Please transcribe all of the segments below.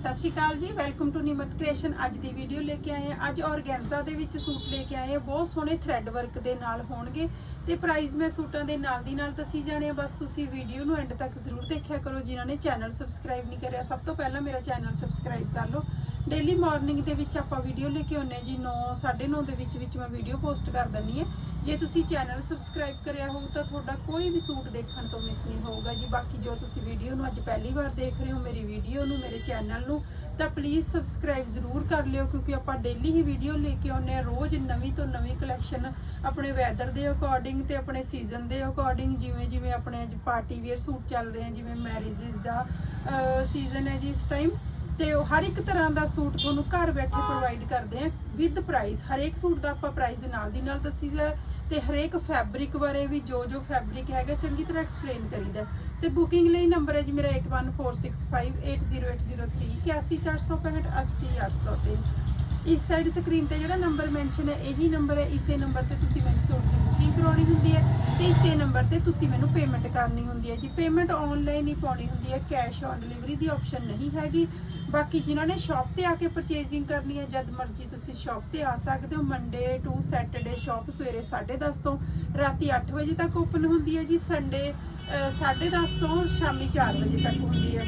ਸਤਿ ਸ਼੍ਰੀ ਅਕਾਲ ਜੀ welcome to ਨਿਮਟ creation ਅੱਜ ਦੀ ਵੀਡੀਓ ਲੈ ਕੇ ਆਏ ਹਾਂ। ਅੱਜ ਔਰਗੈਂਜ਼ਾ ਦੇ ਵਿੱਚ ਸੂਟ ਲੈ ਕੇ ਆਏ ਹਾਂ। ਬਹੁਤ ਸੋਹਣੇ ਥ੍ਰੈਡ ਵਰਕ ਦੇ ਨਾਲ ਹੋਣਗੇ ਤੇ ਪ੍ਰਾਈਸ ਮੈਂ ਸੂਟਾਂ ਦੇ ਨਾਲ ਦੀ ਨਾਲ ਦੱਸੀ ਜਾਣੇ ਆ ਬਸ ਤੁਸੀਂ ਵੀਡੀਓ ਨੂੰ ਐਂਡ ਤੱਕ ਜ਼ਰੂਰ ਦੇਖਿਆ ਕਰੋ। ਜਿਨ੍ਹਾਂ ਨੇ ਚੈਨਲ ਸਬਸਕ੍ਰਾਈਬ ਨਹੀਂ ਕਰਿਆ, ਸਭ ਤੋਂ ਪਹਿਲਾਂ ਮੇਰਾ ਚੈਨਲ ਸਬਸਕ੍ਰਾਈਬ ਕਰ ਲਓ। ਡੇਲੀ ਮਾਰਨਿੰਗ ਦੇ ਵਿੱਚ ਆਪਾਂ ਵੀਡੀਓ ਲੈ ਕੇ ਆਉਂਦੇ ਹਾਂ ਜੀ। 9 9:30 ਦੇ ਵਿੱਚ ਵਿੱਚ ਮੈਂ ਵੀਡੀਓ ਪੋਸਟ ਕਰ ਦਿੰਦੀ ਹਾਂ। ਜੇ ਤੁਸੀਂ ਚੈਨਲ ਸਬਸਕ੍ਰਾਈਬ ਕਰਿਆ ਹੋਊ ਤਾਂ ਤੁਹਾਡਾ ਕੋਈ ਵੀ ਸੂਟ ਦੇਖਣ ਤੋਂ ਮਿਸ ਨਹੀਂ ਹੋਊਗਾ ਜੀ। ਬਾਕੀ ਜੋ ਤੁਸੀਂ ਵੀਡੀਓ ਨੂੰ ਅੱਜ ਪਹਿਲੀ ਵਾਰ ਦੇਖ ਰਹੇ ਹੋ, ਮੇਰੀ ਵੀਡੀਓ ਨੂੰ, ਮੇਰੇ ਚੈਨਲ ਨੂੰ, ਤਾਂ ਪਲੀਜ਼ ਸਬਸਕ੍ਰਾਈਬ ਜ਼ਰੂਰ ਕਰ ਲਿਓ, ਕਿਉਂਕਿ ਆਪਾਂ ਡੇਲੀ ਹੀ ਵੀਡੀਓ ਲੈ ਕੇ ਆਉਂਦੇ ਆ ਰੋਜ਼ ਨਵੀਂ ਤੋਂ ਨਵੀਂ ਕਲੈਕਸ਼ਨ ਆਪਣੇ ਵੈਦਰ ਦੇ ਅਕੋਰਡਿੰਗ ਤੇ ਆਪਣੇ ਸੀਜ਼ਨ ਦੇ ਅਕੋਰਡਿੰਗ ਜਿਵੇਂ ਜਿਵੇਂ ਆਪਣੇ ਅੱਜ ਪਾਰਟੀ ਵੇਅਰ ਸੂਟ ਚੱਲ ਰਹੇ ਆ, ਜਿਵੇਂ ਮੈਰਿਜ ਦਾ ਸੀਜ਼ਨ ਹੈ ਜੀ ਇਸ ਟਾਈਮ ਤੇ ਉਹ ਹਰ ਇੱਕ ਤਰ੍ਹਾਂ ਦਾ ਸੂਟ ਤੁਹਾਨੂੰ ਘਰ ਬੈਠੇ ਪ੍ਰੋਵਾਈਡ ਕਰਦੇ ਆ ਵਿਦ ਪ੍ਰਾਈਸ ਹਰੇਕ ਸੂਟ ਦਾ ਆਪਾਂ ਪ੍ਰਾਈਸ ਨਾਲ ਦੀ ਨਾਲ ਦੱਸੀਦਾ ਤੇ ਹਰੇਕ ਫੈਬਰਿਕ ਬਾਰੇ ਵੀ ਜੋ ਜੋ ਫੈਬਰਿਕ ਹੈਗਾ ਚੰਗੀ ਤਰ੍ਹਾਂ ਐਕਸਪਲੇਨ ਕਰੀਦਾ ਤੇ ਬੁਕਿੰਗ ਲਈ ਨੰਬਰ ਹੈ ਜੀ ਮੇਰਾ 8146580803 81465 80803 ਇਸ ਸਾਈਡ ਸਕਰੀਨ ਤੇ ਜਿਹੜਾ ਨੰਬਰ ਮੈਂਸ਼ਨ ਹੈ, ਇਹੀ ਨੰਬਰ ਹੈ, ਇਸੇ ਨੰਬਰ ਤੇ ਤੁਸੀਂ ਮੈਨੂੰ ਸੂਟ ਦੀ ਬੁਕਿੰਗ ਕਰਾਉਣੀ ਹੁੰਦੀ ਹੈ ਤੇ ਇਸੇ ਨੰਬਰ ਤੇ ਤੁਸੀਂ ਮੈਨੂੰ ਪੇਮੈਂਟ ਕਰਨੀ ਹੁੰਦੀ ਹੈ ਜੀ। ਪੇਮੈਂਟ ਆਨਲਾਈਨ ਹੀ ਪਾਉਣੀ ਹੁੰਦੀ ਹੈ ਕੈਸ਼ ਔਨ ਡਿਲੀਵਰੀ ਦੀ ਆਪਸ਼ਨ ਨਹੀਂ ਹੈਗੀ। ਬਾਕੀ ਜਿਨ੍ਹਾਂ ਨੇ ਸ਼ਾਪ ਤੇ ਆ ਕੇ ਪਰਚੇਜ਼ਿੰਗ ਕਰਨੀ ਹੈ, ਜਦ ਮਰਜ਼ੀ ਤੁਸੀਂ ਸ਼ਾਪ ਤੇ ਆ ਸਕਦੇ ਹੋ। ਮੰਡੇ ਟੂ ਸੈਟਰਡੇ ਸ਼ਾਪ ਸਵੇਰੇ 10:30 ਤੋਂ ਰਾਤੀ 8 ਵਜੇ ਤੱਕ ਓਪਨ ਹੁੰਦੀ ਹੈ ਜੀ। ਸੰਡੇ 10:30 ਤੋਂ ਸ਼ਾਮੀ 4 ਵਜੇ ਤੱਕ ਹੁੰਦੀ ਹੈ।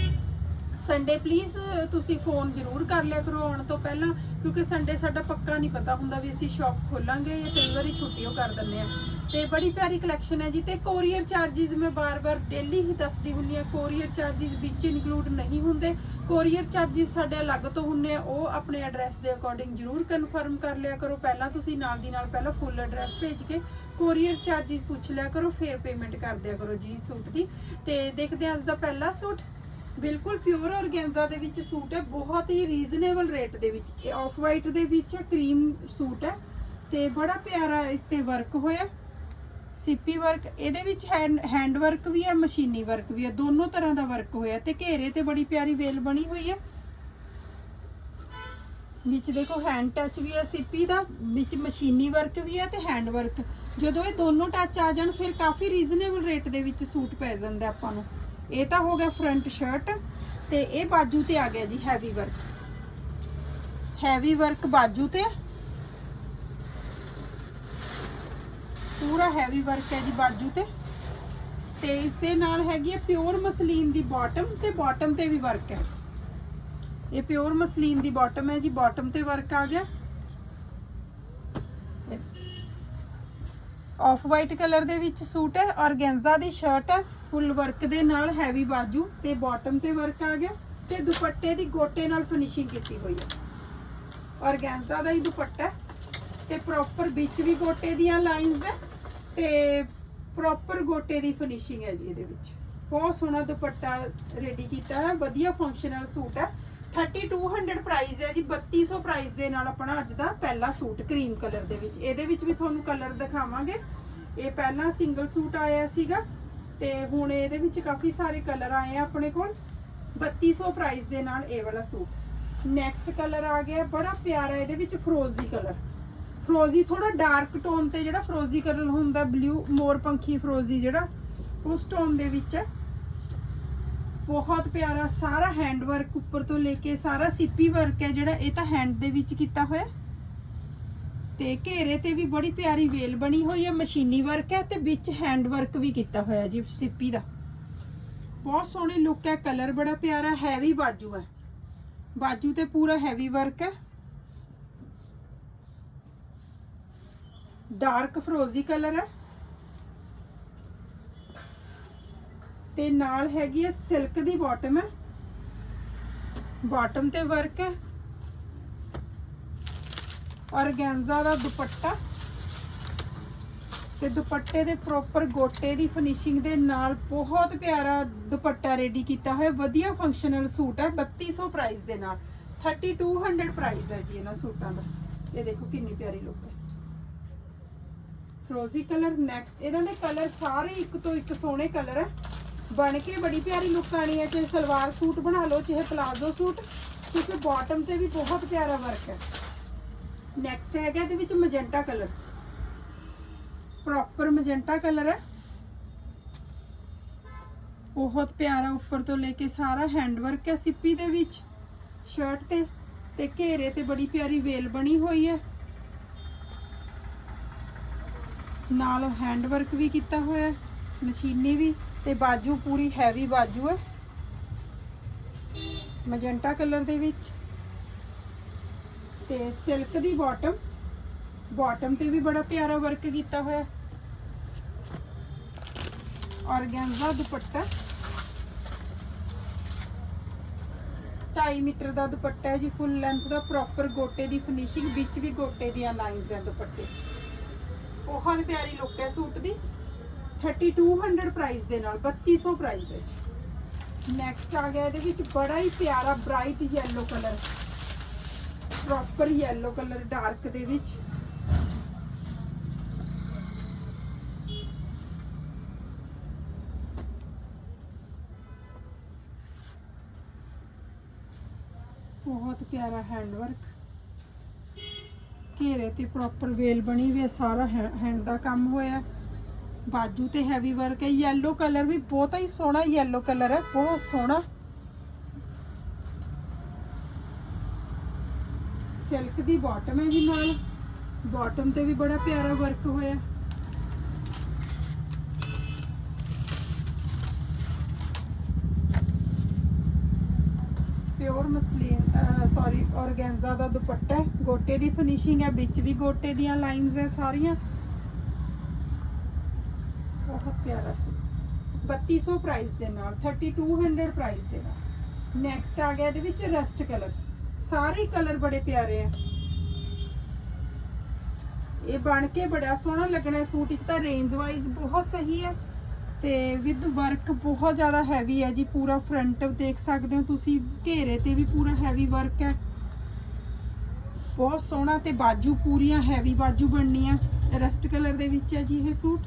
ਸੰਡੇ ਪਲੀਜ਼ ਤੁਸੀਂ ਫੋਨ ਜ਼ਰੂਰ ਕਰ ਲਿਆ ਕਰੋ ਆਉਣ ਤੋਂ ਪਹਿਲਾਂ, ਕਿਉਂਕਿ ਸੰਡੇ ਸਾਡਾ ਪੱਕਾ ਨਹੀਂ ਪਤਾ ਹੁੰਦਾ ਵੀ ਅਸੀਂ ਸ਼ਾਪ ਖੋਲਾਂਗੇ ਜਾਂ ਕਈ ਵਾਰੀ ਛੁੱਟੀ ਉਹ ਕਰ ਦਿੰਦੇ ਆ। ਤੇ ਬੜੀ ਪਿਆਰੀ ਕਲੈਕਸ਼ਨ ਹੈ ਜੀ। ਤੇ ਕੋਰੀਅਰ ਚਾਰजेस ਮੈਂ ਬਾਰ-ਬਾਰ ਡੇਲੀ ਹੀ ਦੱਸਦੀ ਹੁੰਨੀ ਆ ਕੋਰੀਅਰ ਚਾਰजेस ਵਿੱਚ ਇਨਕਲੂਡ ਨਹੀਂ ਹੁੰਦੇ। ਕੋਰੀਅਰ ਚਾਰजेस ਸਾਡੇ ਅਲੱਗ ਤੋਂ ਹੁੰਨੇ ਆ, ਉਹ ਆਪਣੇ ਐਡਰੈਸ ਦੇ ਅਕੋਰਡਿੰਗ ਜ਼ਰੂਰ ਕਨਫਰਮ ਕਰ ਲਿਆ ਕਰੋ। ਪਹਿਲਾਂ ਤੁਸੀਂ ਨਾਲ ਦੀ ਨਾਲ ਪਹਿਲਾਂ ਫੁੱਲ ਐਡਰੈਸ ਭੇਜ ਕੇ ਕੋਰੀਅਰ ਚਾਰजेस ਪੁੱਛ ਲਿਆ ਕਰੋ, ਫਿਰ ਪੇਮੈਂਟ ਕਰ ਦਿਆ ਕਰੋ ਜੀ ਸੂਟ ਦੀ। ਤੇ ਦੇਖਦੇ ਆ ਅੱਜ ਦਾ ਪਹਿਲਾ ਸੂਟ। ਬਿਲਕੁਲ ਪਿਓਰ ਔਰਗੈਂਜ਼ਾ ਦੇ ਵਿੱਚ ਸੂਟ ਹੈ, ਬਹੁਤ ਹੀ ਰੀਜ਼ਨੇਬਲ ਰੇਟ ਦੇ ਵਿੱਚ। ਇਹ ਆਫ ਵਾਈਟ ਦੇ ਵਿੱਚ ਹੈ ਕਰੀਮ ਸੂਟ ਹੈ ਤੇ ਬੜਾ ਪਿਆਰਾ ਇਸ ਤੇ ਵਰਕ ਹੋਇਆ। ਸਿੱਪੀ ਵਰਕ ਇਹਦੇ ਵਿੱਚ ਹੈਂਡ ਵਰਕ ਵੀ ਹੈ, ਮਸ਼ੀਨੀ ਵਰਕ ਵੀ ਹੈ, ਦੋਨੋਂ ਤਰ੍ਹਾਂ ਦਾ ਵਰਕ ਹੋਇਆ। ਤੇ ਘੇਰੇ ਤੇ ਬੜੀ ਪਿਆਰੀ ਵੇਲ ਬਣੀ ਹੋਈ ਹੈ। ਵਿੱਚ ਦੇਖੋ ਹੈਂਡ ਟੱਚ ਵੀ ਹੈ ਸਿੱਪੀ ਦਾ, ਵਿੱਚ ਮਸ਼ੀਨੀ ਵਰਕ ਵੀ ਹੈ ਤੇ ਹੈਂਡ ਵਰਕ ਜਦੋਂ ਇਹ ਦੋਨੋਂ ਟੱਚ ਆ ਜਾਣ, ਫਿਰ ਕਾਫੀ ਰੀਜ਼ਨੇਬਲ ਰੇਟ ਦੇ ਵਿੱਚ ਸੂਟ ਪੈ ਜਾਂਦਾ ਆਪਾਂ ਨੂੰ। ਇਹ ਤਾਂ ਹੋ ਗਿਆ ਫਰੰਟ ਸ਼ਰਟ ਤੇ ਇਹ ਬਾਜੂ ਤੇ ਆ ਗਿਆ ਜੀ ਹੈਵੀ ਵਰਕ ਹੈਵੀ ਵਰਕ ਬਾਜੂ ਤੇ। ਪੂਰਾ ਹੈਵੀ ਵਰਕ ਹੈ ਜੀ ਬਾਜੂ ਤੇ। ਤੇ ਇਸ ਦੇ ਨਾਲ ਹੈਗੀ ਹੈ ਪਿਓਰ ਮਸਲੀਨ ਦੀ ਬਾਟਮ ਤੇ ਬਾਟਮ ਤੇ ਵੀ ਵਰਕ ਹੈ। ਇਹ ਪਿਓਰ ਮਸਲੀਨ ਦੀ ਬਾਟਮ ਹੈ ਜੀ ਬਾਟਮ ਤੇ ਵਰਕ ਆ ਗਿਆ। ਆਫ ਵਾਈਟ ਕਲਰ ਦੇ ਵਿੱਚ ਸੂਟ ਹੈ ਔਰਗੈਂਜ਼ਾ ਦੀ ਸ਼ਰਟ ਹੈ। ਫੁੱਲ ਵਰਕ ਦੇ ਨਾਲ ਹੈਵੀ ਬਾਜੂ ਤੇ ਬਾਟਮ ਤੇ ਵਰਕ ਆ ਗਿਆ ਤੇ ਦੁਪੱਟੇ ਦੀ ਗੋਟੇ ਨਾਲ ਫਿਨਿਸ਼ਿੰਗ ਕੀਤੀ ਹੋਈ ਹੈ। ਔਰਗੈਂਜ਼ਾ ਦਾ ਹੀ ਦੁਪੱਟਾ ਤੇ ਪ੍ਰੋਪਰ ਵਿੱਚ ਵੀ ਗੋਟੇ ਦੀਆਂ ਲਾਈਨਸ ਹੈ ਤੇ ਪ੍ਰੋਪਰ ਗੋਟੇ ਦੀ ਫਿਨਿਸ਼ਿੰਗ ਹੈ ਜੀ ਇਹਦੇ ਵਿੱਚ। ਬਹੁਤ ਸੋਹਣਾ ਦੁਪੱਟਾ ਰੈਡੀ ਕੀਤਾ ਹੈ, ਵਧੀਆ ਫੰਕਸ਼ਨਲ ਸੂਟ ਹੈ। 3200 ਪ੍ਰਾਈਸ ਹੈ ਜੀ 3200 ਪ੍ਰਾਈਸ ਦੇ ਨਾਲ ਆਪਣਾ ਅੱਜ ਦਾ ਪਹਿਲਾ ਸੂਟ ਕਰੀਮ ਕਲਰ ਦੇ ਵਿੱਚ। ਇਹਦੇ ਵਿੱਚ ਵੀ ਤੁਹਾਨੂੰ ਕਲਰ ਦਿਖਾਵਾਂਗੇ। ਇਹ ਪਹਿਲਾ ਸਿੰਗਲ ਸੂਟ ਆਇਆ ਸੀਗਾ। ਤੇ ਹੁਣ ਇਹਦੇ ਵਿੱਚ ਕਾਫੀ ਸਾਰੇ ਕਲਰ ਆਏ ਆ ਆਪਣੇ ਕੋਲ। 3200 ਪ੍ਰਾਈਸ ਦੇ ਨਾਲ ਇਹ ਵਾਲਾ ਸੂਟ। ਨੈਕਸਟ ਕਲਰ ਆ ਗਿਆ, ਬੜਾ ਪਿਆਰਾ ਇਹਦੇ ਵਿੱਚ ਫਰੋਜ਼ੀ ਕਲਰ ਫਰੋਜ਼ੀ ਥੋੜਾ ਡਾਰਕ ਟੋਨ ਤੇ ਜਿਹੜਾ ਫਰੋਜ਼ੀ ਕਲਰ ਹੁੰਦਾ ਬਲੂ ਮੋਰ ਪੰਖੀ ਫਰੋਜ਼ੀ ਜਿਹੜਾ, ਉਸ ਟੋਨ ਦੇ ਵਿੱਚ ਹੈ। ਬਹੁਤ ਪਿਆਰਾ ਸਾਰਾ ਹੈਂਡ ਵਰਕ ਉੱਪਰ ਤੋਂ ਲੈ ਕੇ ਸਾਰਾ ਸਿੱਪੀ ਵਰਕ ਹੈ ਜਿਹੜਾ, ਇਹ ਤਾਂ ਹੈਂਡ ਦੇ ਵਿੱਚ ਕੀਤਾ ਹੋਇਆ। ਤੇ ਘੇਰੇ ਤੇ ਵੀ ਬੜੀ ਪਿਆਰੀ ਵੇਲ ਬਣੀ ਹੋਈ ਹੈ, ਮਸ਼ੀਨੀ ਵਰਕ ਹੈ ਤੇ ਵਿੱਚ ਹੈਂਡ ਵਰਕ ਵੀ ਕੀਤਾ ਹੋਇਆ ਜੀ ਸਿੱਪੀ ਦਾ। ਬਹੁਤ ਸੋਹਣੀ ਲੁੱਕ ਹੈ ਕਲਰ ਬੜਾ ਪਿਆਰਾ ਹੈਵੀ ਬਾਜੂ ਹੈ। ਬਾਜੂ ਤੇ ਪੂਰਾ ਹੈਵੀ ਵਰਕ ਹੈ। ਡਾਰਕ ਫਰੋਜ਼ੀ ਕਲਰ ਹੈ। ਤੇ ਨਾਲ ਹੈਗੀ ਹੈ ਸਿਲਕ ਦੀ ਬਾਟਮ ਹੈ। ਬਾਟਮ ਤੇ ਵਰਕ ਹੈ। ਔਰਗੈਂਜ਼ਾ ਦਾ ਦੁਪੱਟਾ ਤੇ ਦੁਪੱਟੇ ਦੇ ਪ੍ਰੋਪਰ ਗੋਟੇ ਦੀ ਫਿਨਿਸ਼ਿੰਗ ਦੇ ਨਾਲ ਬਹੁਤ ਪਿਆਰਾ ਦੁਪੱਟਾ ਰੈਡੀ ਕੀਤਾ ਹੋਇਆ। ਵਧੀਆ ਫੰਕਸ਼ਨਲ ਸੂਟ ਹੈ 3200 ਪ੍ਰਾਈਸ ਦੇ ਨਾਲ। 3200 ਪ੍ਰਾਈਸ ਹੈ ਜੀ ਇਹਨਾਂ ਸੂਟਾਂ ਦਾ। ਇਹ ਦੇਖੋ ਕਿੰਨੀ ਪਿਆਰੀ ਲੁੱਕ ਹੈ। ਫਰੋਜ਼ੀ ਕਲਰ ਨੈਕਸਟ ਇਹਨਾਂ ਦੇ ਕਲਰ ਸਾਰੇ ਇੱਕ ਤੋਂ ਇੱਕ ਸੋਹਣੇ ਕਲਰ ਹੈ। ਬਣ ਕੇ ਬੜੀ ਪਿਆਰੀ ਲੁੱਕ ਆਣੀ ਹੈ, ਚਾਹੇ ਸਲਵਾਰ ਸੂਟ ਬਣਾ ਲਓ, ਚਾਹੇ ਪਲਾਜ਼ੋ ਸੂਟ, ਕਿਉਂਕਿ ਬਾਟਮ ਤੇ ਵੀ ਬਹੁਤ ਪਿਆਰਾ ਵਰਕ ਹੈ। ਨੈਕਸਟ ਹੈਗਾ ਇਹਦੇ ਵਿੱਚ magenta colour proper magenta colour ਹੈ। ਬਹੁਤ ਪਿਆਰਾ ਉੱਪਰ ਤੋਂ ਲੈ ਕੇ ਸਾਰਾ ਹੈਂਡ ਵਰਕ ਹੈ ਸਿੱਪੀ ਦੇ ਵਿੱਚ। ਸ਼ਰਟ ਤੇ ਤੇ ਘੇਰੇ ਤੇ ਬੜੀ ਪਿਆਰੀ ਵੇਲ ਬਣੀ ਹੋਈ ਹੈ। ਨਾਲ ਹੈਂਡ ਵਰਕ ਵੀ ਕੀਤਾ ਹੋਇਆ ਹੈ, ਮਸ਼ੀਨੀ ਵੀ ਤੇ ਬਾਜੂ ਪੂਰੀ ਹੈਵੀ ਬਾਜੂ ਹੈ। ਮੈਜੈਂਟਾ ਕਲਰ ਦੇ ਵਿੱਚ। ਤੇ ਸਿਲਕ ਦੀ ਬਾਟਮ ਬਾਟਮ ਤੇ ਵੀ ਬੜਾ ਪਿਆਰਾ ਵਰਕ ਕੀਤਾ ਹੋਇਆ ਔਰਗੈਂਜ਼ਾ ਦੁਪੱਟਾ। 2.5 ਮੀਟਰ ਦਾ ਦੁਪੱਟਾ ਹੈ ਜੀ ਫੁੱਲ ਲੈਂਥ ਦਾ ਪ੍ਰੋਪਰ ਗੋਟੇ ਦੀ ਫਿਨਿਸ਼ਿੰਗ ਵਿੱਚ ਵੀ ਗੋਟੇ ਦੀਆਂ ਲਾਈਨਸ ਹੈ ਦੁਪੱਟੇ 'ਚ। ਬਹੁਤ ਪਿਆਰੀ ਲੁੱਕ ਹੈ ਸੂਟ ਦੀ। 3200 ਪ੍ਰਾਈਸ ਦੇ ਨਾਲ 3200 ਪ੍ਰਾਈਸ ਹੈ ਜੀ। ਨੈਕਸਟ ਆ ਗਿਆ ਇਹਦੇ ਵਿੱਚ ਬੜਾ ਹੀ ਪਿਆਰਾ bright yellow colour proper yellow colour dark ਦੇ ਵਿੱਚ। ਬਹੁਤ ਪਿਆਰਾ ਹੈਂਡ ਵਰਕ ਘੇਰੇ ਤੇ ਪ੍ਰੋਪਰ ਵੇਲ ਬਣੀ ਹੋਈ ਹੈ, ਸਾਰਾ ਹੈਂਡ ਦਾ ਕੰਮ ਹੋਇਆ। ਬਾਜੂ ਤੇ ਹੈਵੀ ਵਰਕ ਹੈ ਯੈਲੋ ਕਲਰ ਵੀ ਬਹੁਤਾ ਹੀ ਸੋਹਣਾ ਯੈਲੋ ਕਲਰ ਹੈ, ਬਹੁਤ ਸੋਹਣਾ ਸਿਲਕ ਦੀ ਬਾਟਮ ਹੈ ਜੀ ਨਾਲ। ਬਾਟਮ ਤੇ ਵੀ ਬੜਾ ਪਿਆਰਾ ਵਰਕ ਹੋਇਆ। ਪਿਓਰ ਮਸਲੀਨ ਸੌਰੀ ਔਰਗੈਂਜ਼ਾ ਦਾ ਦੁਪੱਟਾ ਹੈ। ਗੋਟੇ ਦੀ ਫਿਨਿਸ਼ਿੰਗ ਹੈ, ਵਿੱਚ ਵੀ ਗੋਟੇ ਦੀਆਂ ਲਾਈਨਸ ਹੈ ਸਾਰੀਆਂ। ਬਹੁਤ ਪਿਆਰਾ ਸੂਟ। 3200 ਪ੍ਰਾਈਸ ਦੇ ਨਾਲ 3200 ਪ੍ਰਾਈਸ ਦੇ ਨਾਲ। ਨੈਕਸਟ ਆ ਗਿਆ ਇਹਦੇ ਵਿੱਚ ਰਸਟ ਕਲਰ ਸਾਰੇ ਕਲਰ ਬੜੇ ਪਿਆਰੇ ਆ। ਇਹ ਬਣ ਕੇ ਬੜਾ ਸੋਹਣਾ ਲੱਗਣਾ ਸੂਟ, ਇੱਕ ਤਾਂ ਰੇਂਜ ਵਾਈਜ਼ ਬਹੁਤ ਸਹੀ ਹੈ ਤੇ ਵਿਦ ਵਰਕ ਬਹੁਤ ਜ਼ਿਆਦਾ ਹੈਵੀ ਹੈ ਜੀ, ਪੂਰਾ ਫਰੰਟ ਦੇਖ ਸਕਦੇ ਹੋ ਤੁਸੀਂ, ਘੇਰੇ ਤੇ ਵੀ ਪੂਰਾ ਹੈਵੀ ਵਰਕ ਹੈ। ਬਹੁਤ ਸੋਹਣਾ ਤੇ ਬਾਜੂ ਪੂਰੀਆਂ ਹੈਵੀ ਬਾਜੂ ਬਣਨੀਆਂ ਰਸਟ ਕਲਰ ਦੇ ਵਿੱਚ ਹੈ ਜੀ ਇਹ ਸੂਟ,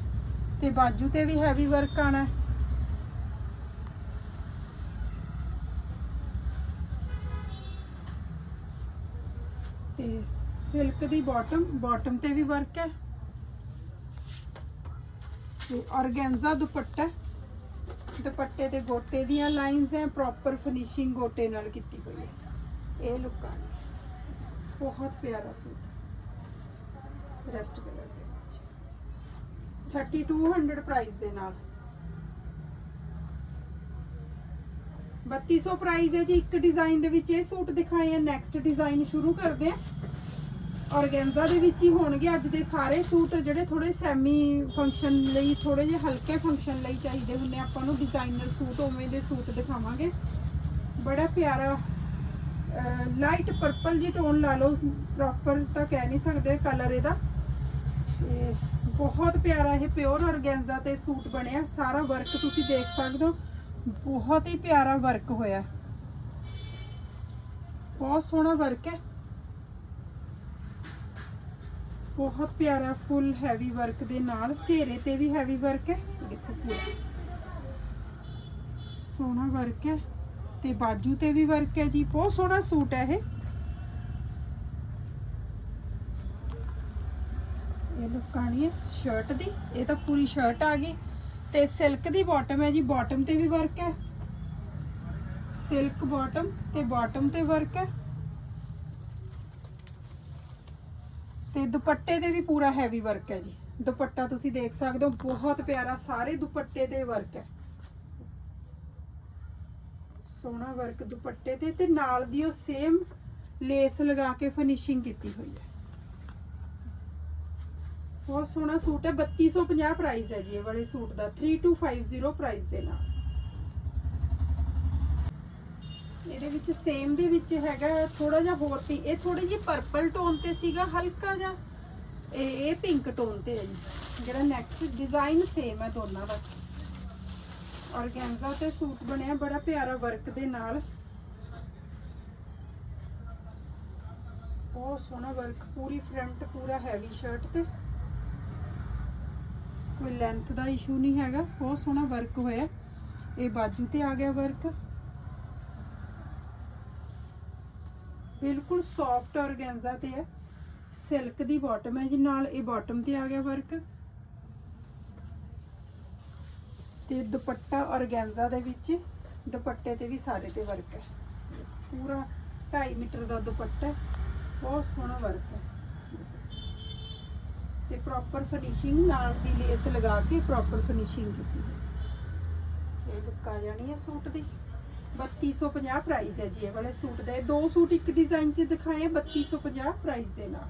ਤੇ ਬਾਜੂ ਤੇ ਵੀ ਹੈਵੀ ਵਰਕ ਆਣਾ ਹੈ। ਤੇ ਸਿਲਕ ਦੀ ਬਾਟਮ ਬਾਟਮ ਤੇ ਵੀ ਵਰਕ ਹੈ। ਤੇ ਔਰਗੈਂਜ਼ਾ ਦੁਪੱਟਾ ਦੁਪੱਟੇ ਤੇ ਗੋਟੇ ਦੀਆਂ ਲਾਈਨਸ ਹੈ ਪ੍ਰੋਪਰ ਫਿਨਿਸ਼ਿੰਗ ਗੋਟੇ ਨਾਲ ਕੀਤੀ ਹੋਈ ਹੈ। ਇਹ ਲੁੱਕ ਆ ਬਹੁਤ ਪਿਆਰਾ ਸੂਟ ਰੈਸਟ ਕਲਰ ਦੇ ਵਿੱਚ। 3200 ਪ੍ਰਾਈਸ ਦੇ ਨਾਲ। 3200 ਪ੍ਰਾਈਸ ਹੈ ਜੀ। ਇੱਕ ਡਿਜ਼ਾਈਨ ਦੇ ਵਿੱਚ ਇਹ ਸੂਟ ਦਿਖਾਏ ਆ। ਨੈਕਸਟ ਡਿਜ਼ਾਈਨ ਸ਼ੁਰੂ ਕਰਦੇ ਆ ਔਰਗੈਂਜ਼ਾ ਦੇ ਵਿੱਚ ਹੀ ਹੋਣਗੇ। ਅੱਜ ਦੇ ਸਾਰੇ ਸੂਟ ਜਿਹੜੇ ਥੋੜੇ ਸੈਮੀ ਫੰਕਸ਼ਨ ਲਈ ਥੋੜੇ ਜਿਹੇ ਹਲਕੇ ਫੰਕਸ਼ਨ ਲਈ ਚਾਹੀਦੇ ਹੁੰਦੇ ਆਪਾਂ ਨੂੰ ਡਿਜ਼ਾਈਨਰ ਸੂਟ ਉਵੇਂ ਦੇ ਸੂਟ ਦਿਖਾਵਾਂਗੇ। ਬੜਾ ਪਿਆਰਾ ਲਾਈਟ ਪਰਪਲ ਜੀ ਟੋਨ ਲਾ ਲਓ ਪ੍ਰੋਪਰ ਤਾਂ ਕਹਿ ਨਹੀਂ ਸਕਦੇ ਕਲਰ ਇਹਦਾ। ਤੇ ਬਹੁਤ ਪਿਆਰਾ ਇਹ ਪਿਓਰ ਔਰਗੈਂਜ਼ਾ ਤੇ ਸੂਟ ਬਣਿਆ। ਸਾਰਾ ਵਰਕ ਤੁਸੀਂ ਦੇਖ ਸਕਦੇ ਹੋ। ਬਹੁਤ ਹੀ ਪਿਆਰਾ ਵਰਕ ਹੋਇਆ। ਬਹੁਤ ਸੋਹਣਾ ਵਰਕ ਹੈ। ਬਹੁਤ ਪਿਆਰਾ ਫੁੱਲ ਹੈਵੀ ਵਰਕ ਦੇ ਨਾਲ, ਘੇਰੇ ਤੇ ਵੀ ਹੈਵੀ ਵਰਕ ਹੈ। ਦੇਖੋ ਪੂਰਾ। ਸੋਹਣਾ ਵਰਕ ਹੈ ਤੇ ਬਾਜੂ ਤੇ ਵੀ ਵਰਕ ਹੈ ਜੀ। ਬਹੁਤ ਸੋਹਣਾ ਸੂਟ ਹੈ ਇਹ। ਇਹ ਲੁੱਕ ਹੈ ਸ਼ਰਟ ਦੀ। ਇਹ ਤਾਂ ਪੂਰੀ ਸ਼ਰਟ ਆ ਗਈ। ਤੇ ਸਿਲਕ ਦੀ ਬਾਟਮ ਹੈ ਜੀ। ਬਾਟਮ ਤੇ ਵੀ ਵਰਕ ਹੈ। ਸਿਲਕ ਬਾਟਮ ਤੇ ਬਾਟਮ ਤੇ ਵਰਕ ਹੈ। ਤੇ ਦੁਪੱਟੇ ਤੇ ਵੀ ਪੂਰਾ ਹੈਵੀ ਵਰਕ ਹੈ ਜੀ। ਦੁਪੱਟਾ ਤੁਸੀਂ ਦੇਖ ਸਕਦੇ ਹੋ, ਬਹੁਤ ਪਿਆਰਾ, ਸਾਰੇ ਦੁਪੱਟੇ ਤੇ ਵਰਕ ਹੈ। ਸੋਹਣਾ ਵਰਕ ਦੁਪੱਟੇ ਤੇ ਤੇ ਨਾਲ ਦੀ ਉਹ ਸੇਮ ਲੇਸ ਲਗਾ ਕੇ ਫਿਨਿਸ਼ਿੰਗ ਕੀਤੀ ਹੋਈ ਹੈ। ਬਹੁਤ ਸੋਹਣਾ ਸੂਟ ਹੈ 3250 ਪ੍ਰਾਈਸ ਹੈ ਜੀ ਇਹ ਵਾਲੇ ਸੂਟ ਦਾ 3250 ਪ੍ਰਾਈਸ ਦੇ ਨਾਲ। ਇਹਦੇ ਵਿੱਚ ਸੇਮ ਦੇ ਵਿੱਚ ਹੈਗਾ ਥੋੜਾ ਜਿਹਾ ਹੋਰ ਪੀ ਇਹ ਥੋੜੀ ਜਿਹੀ ਪਰਪਲ ਟੋਨ ਤੇ ਸੀਗਾ, ਹਲਕਾ ਜਿਹਾ। ਇਹ ਇਹ ਪਿੰਕ ਟੋਨ ਤੇ ਹੈ ਜੀ। ਜਿਹੜਾ ਨੈਕਸਟ ਡਿਜ਼ਾਈਨ ਸੇਮ ਹੈ ਦੋਨਾਂ ਦਾ। ਔਰਗੈਂਜ਼ਾ ਤੇ ਸੂਟ ਬਣਿਆ, ਬੜਾ ਪਿਆਰਾ ਵਰਕ ਦੇ ਨਾਲ। ਬਹੁਤ ਸੋਹਣਾ ਵਰਕ ਪੂਰੀ ਫਰੰਟ ਪੂਰਾ ਹੈਵੀ ਸ਼ਰਟ ਤੇ। ਕੋਈ ਲੈਂਥ ਦਾ ਇਸ਼ੂ ਨਹੀਂ ਹੈਗਾ, ਬਹੁਤ ਸੋਹਣਾ ਵਰਕ ਹੋਇਆ। ਇਹ ਬਾਜੂ ਤੇ ਆ ਗਿਆ ਵਰਕ ਬਿਲਕੁਲ ਸੌਫਟ ਔਰਗੈਂਜ਼ਾ ਤੇ ਹੈ। ਸਿਲਕ ਦੀ ਬਾਟਮ ਹੈ ਜੀ, ਨਾਲ ਇਹ ਬਾਟਮ ਤੇ ਆ ਗਿਆ ਵਰਕ ਤੇ ਦੁਪੱਟਾ ਔਰਗੈਂਜ਼ਾ ਦੇ ਵਿੱਚ, ਦੁਪੱਟੇ ਤੇ ਵੀ ਸਾਰੇ ਤੇ ਵਰਕ ਹੈ। ਪੂਰਾ 2.5 ਮੀਟਰ ਦਾ ਦੁਪੱਟਾ ਬਹੁਤ ਸੋਹਣਾ ਵਰਕ ਹੈ। ਤੇ ਪ੍ਰੋਪਰ ਫਿਨਿਸ਼ਿੰਗ ਨਾਲ ਦੀ ਲੇਸ ਲਗਾ ਕੇ ਪ੍ਰੋਪਰ ਫਿਨਿਸ਼ਿੰਗ ਕੀਤੀ ਹੈ। ਇਹ ਲੁੱਕ ਆ ਜਾਣੀ ਹੈ ਸੂਟ ਦੀ। 3250 ਪ੍ਰਾਈਸ ਹੈ ਜੀ ਇਹ ਵਾਲੇ ਸੂਟ ਦਾ। ਇਹ ਦੋ ਸੂਟ ਇੱਕ ਡਿਜ਼ਾਈਨ 'ਚ ਦਿਖਾਏ 3250 ਪ੍ਰਾਈਸ ਦੇ ਨਾਲ।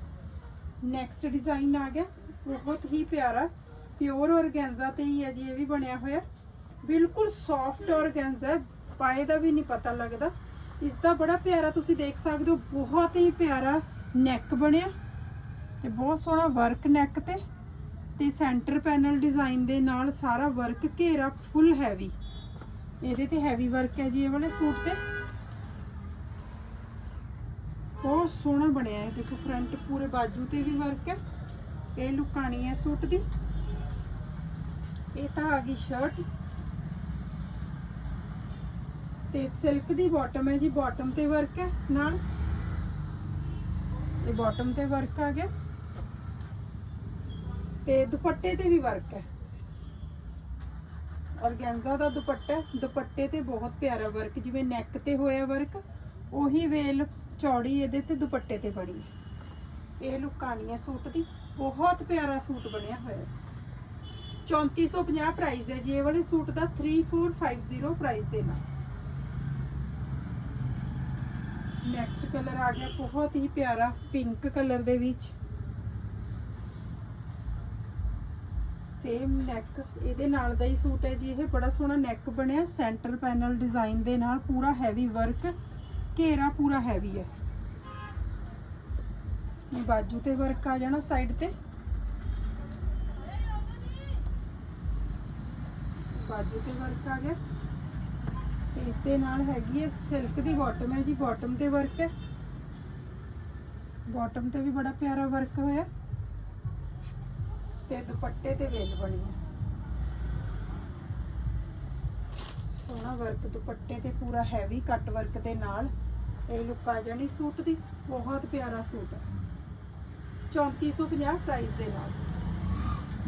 ਨੈਕਸਟ ਡਿਜ਼ਾਈਨ ਆ ਗਿਆ। ਬਹੁਤ ਹੀ ਪਿਆਰਾ ਪਿਓਰ ਔਰਗੈਂਜ਼ਾ ਤੇ ਹੀ ਹੈ ਜੀ, ਇਹ ਵੀ ਬਣਿਆ ਹੋਇਆ। ਬਿਲਕੁਲ ਸੌਫਟ ਔਰਗੈਂਜ਼ਾ ਹੈ, ਪਾਏ ਦਾ ਵੀ ਨਹੀਂ ਪਤਾ ਲੱਗਦਾ। ਇਸ ਦਾ ਬੜਾ ਪਿਆਰਾ ਤੁਸੀਂ ਦੇਖ ਸਕਦੇ ਹੋ, ਬਹੁਤ ਹੀ ਪਿਆਰਾ ਨੈਕ ਬਣਿਆ। ਤੇ ਬਹੁਤ ਸੋਹਣਾ ਵਰਕ ਨੈਕ ਤੇ। ਤੇ ਸੈਂਟਰ ਪੈਨਲ ਡਿਜ਼ਾਈਨ ਦੇ ਨਾਲ ਸਾਰਾ ਵਰਕ ਘੇਰਾ ਫੁੱਲ ਹੈਵੀ ਇਹਦੇ ਤੇ ਹੈਵੀ ਵਰਕ ਹੈ ਜੀ, ਇਹ ਵਾਲੇ ਸੂਟ ਤੇ। ਬਹੁਤ ਸੋਹਣਾ ਬਣਿਆ ਹੈ ਦੇਖੋ ਫਰੰਟ ਪੂਰੇ ਬਾਜੂ ਤੇ ਵੀ ਵਰਕ ਹੈ। ਇਹ ਲੁਕਾਣੀ ਹੈ ਸੂਟ ਦੀ। ਇਹ ਤਾਂ ਆ ਗਈ ਸ਼ਰਟ ਤੇ ਸਿਲਕ ਦੀ ਬਾਟਮ ਹੈ ਜੀ ਬਾਟਮ ਤੇ ਵਰਕ ਹੈ ਨਾਲ। ਇਹ ਬਾਟਮ ਤੇ ਵਰਕ ਆ ਗਿਆ। ਤੇ ਦੁਪੱਟੇ ਤੇ ਵੀ ਵਰਕ ਹੈ। ਔਰਗੈਂਜ਼ਾ ਦਾ ਦੁਪੱਟਾ, ਦੁਪੱਟੇ ਤੇ ਬਹੁਤ ਪਿਆਰਾ ਵਰਕ ਜਿਵੇਂ ਨੈਕ ਤੇ ਹੋਇਆ ਵਰਕ ਉਹੀ ਵੇਲ ਚੌੜੀ ਇਹਦੇ ਤੇ ਦੁਪੱਟੇ ਤੇ ਬਣੀ। ਇਹ ਲੁਕਾਣੀ ਹੈ ਸੂਟ ਦੀ ਬਹੁਤ ਪਿਆਰਾ ਸੂਟ ਬਣਿਆ ਹੋਇਆ। ਹੈ 3450 ਪ੍ਰਾਈਸ ਹੈ ਜੀ, ਇਹ ਵਾਲੇ ਸੂਟ ਦਾ 3450 ਪ੍ਰਾਈਸ ਦੇ ਨਾਲ ਨੈਕਸਟ ਕਲਰ ਆ ਗਿਆ, ਬਹੁਤ ਹੀ ਪਿਆਰਾ ਪਿੰਕ ਕਲਰ ਦੇ ਵਿੱਚ। ਸੇਮ ਨੈਕ ਇਹਦੇ ਨਾਲ ਦਾ ਹੀ ਸੂਟ ਹੈ ਜੀ। ਇਹ ਬੜਾ ਸੋਹਣਾ ਨੈਕ ਬਣਿਆ ਸੈਂਟਰ ਪੈਨਲ ਡਿਜ਼ਾਈਨ ਦੇ ਨਾਲ ਪੂਰਾ ਹੈਵੀ ਵਰਕ ਘੇਰਾ ਪੂਰਾ ਹੈਵੀ ਹੈ। ਬਾਜੂ ਤੇ ਵਰਕ ਆ ਜਾਣਾ ਸਾਈਡ ਤੇ। ਬਾਜੂ ਤੇ ਵਰਕ ਆ ਗਿਆ। ਤੇ ਇਸ ਦੇ ਨਾਲ ਹੈਗੀ ਹੈ ਸਿਲਕ ਦੀ ਬਾਟਮ ਹੈ ਜੀ। ਬਾਟਮ ਤੇ ਵਰਕ ਹੈ। ਬਾਟਮ ਤੇ ਵੀ ਬੜਾ ਪਿਆਰਾ ਵਰਕ ਹੋਇਆ। ਤੇ ਦੁਪੱਟੇ ਤੇ ਵੇਲ ਬਣੀ ਹੈ ਸੋਹਣਾ ਵਰਕ ਦੁਪੱਟੇ ਤੇ ਪੂਰਾ ਹੈਵੀ ਕੱਟ ਵਰਕ ਦੇ ਨਾਲ ਇਹ ਲੁੱਕ ਆ ਜਾਣੀ ਸੂਟ ਦੀ, ਬਹੁਤ ਪਿਆਰਾ ਸੂਟ ਹੈ 3450 ਪ੍ਰਾਈਸ ਦੇ ਨਾਲ।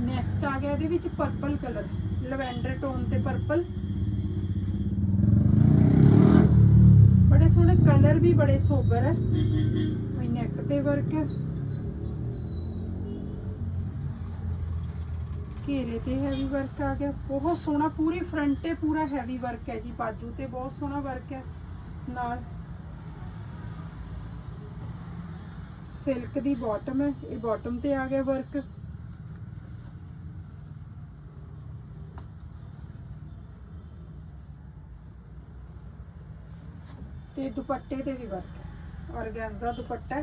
ਨੈਕਸਟ ਆ ਗਿਆ ਇਹਦੇ ਵਿੱਚ ਪਰਪਲ ਕਲਰ ਲਵੈਂਡਰ ਟੋਨ ਤੇ ਪਰਪਲ ਬੜੇ ਸੋਹਣੇ ਕਲਰ ਵੀ ਬੜੇ ਸੋਬਰ ਹੈ ਕੋਈ ਨੈਕ ਤੇ ਵਰਕ ਹੈ ਘੇਰੇ ਤੇ ਹੈਵੀ ਵਰਕ ਆ ਗਿਆ। ਬਹੁਤ ਸੋਹਣਾ, ਪੂਰੀ ਫਰੰਟ ਤੇ ਪੂਰਾ ਹੈਵੀ ਵਰਕ ਹੈ ਜੀ। ਬਾਜੂ ਤੇ ਬਹੁਤ ਸੋਹਣਾ ਵਰਕ ਹੈ। ਨਾਲ ਸਿਲਕ ਦੀ ਬਾਟਮ ਹੈ। ਇਹ ਬਾਟਮ ਤੇ ਆ ਗਿਆ ਵਰਕ ਤੇ ਦੁਪੱਟੇ ਤੇ ਵੀ ਵਰਕ ਹੈ। ਔਰਗੈਂਜ਼ਾ ਦੁਪੱਟਾ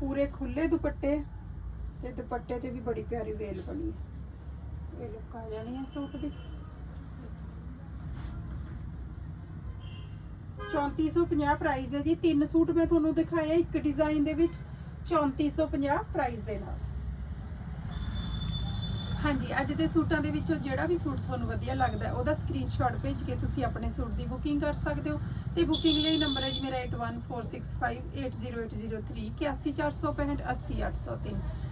ਪੂਰੇ ਖੁੱਲੇ ਦੁਪੱਟੇ। ਤੇ ਦੁਪੱਟੇ ਤੇ ਵੀ ਬੜੀ ਪਿਆਰੀ ਵੇਲ ਬਣੀ ਹੈ। ਇਹ ਲੁੱਕ ਆ ਜਾਣੀ ਹੈ ਸੂਟ ਦੀ। 3450 ਪ੍ਰਾਈਸ ਹੈ ਜੀ। ਤਿੰਨ ਸੂਟ ਮੈਂ ਤੁਹਾਨੂੰ ਦਿਖਾਇਆ ਇੱਕ ਡਿਜ਼ਾਈਨ ਦੇ ਵਿੱਚ 3450 ਪ੍ਰਾਈਸ ਦੇ ਨਾਲ। ਹਾਂਜੀ, ਅੱਜ ਦੇ ਸੂਟਾਂ ਦੇ ਵਿੱਚੋਂ ਜਿਹੜਾ ਵੀ ਸੂਟ ਤੁਹਾਨੂੰ ਵਧੀਆ ਲੱਗਦਾ ਉਹਦਾ ਸਕਰੀਨਸ਼ਾਟ ਭੇਜ ਕੇ ਤੁਸੀਂ ਆਪਣੇ ਸੂਟ ਦੀ ਬੁਕਿੰਗ ਕਰ ਸਕਦੇ ਹੋ। ਤੇ ਬੁਕਿੰਗ ਲਈ ਨੰਬਰ ਹੈ ਜੀ ਮੇਰਾ 8146580803 80465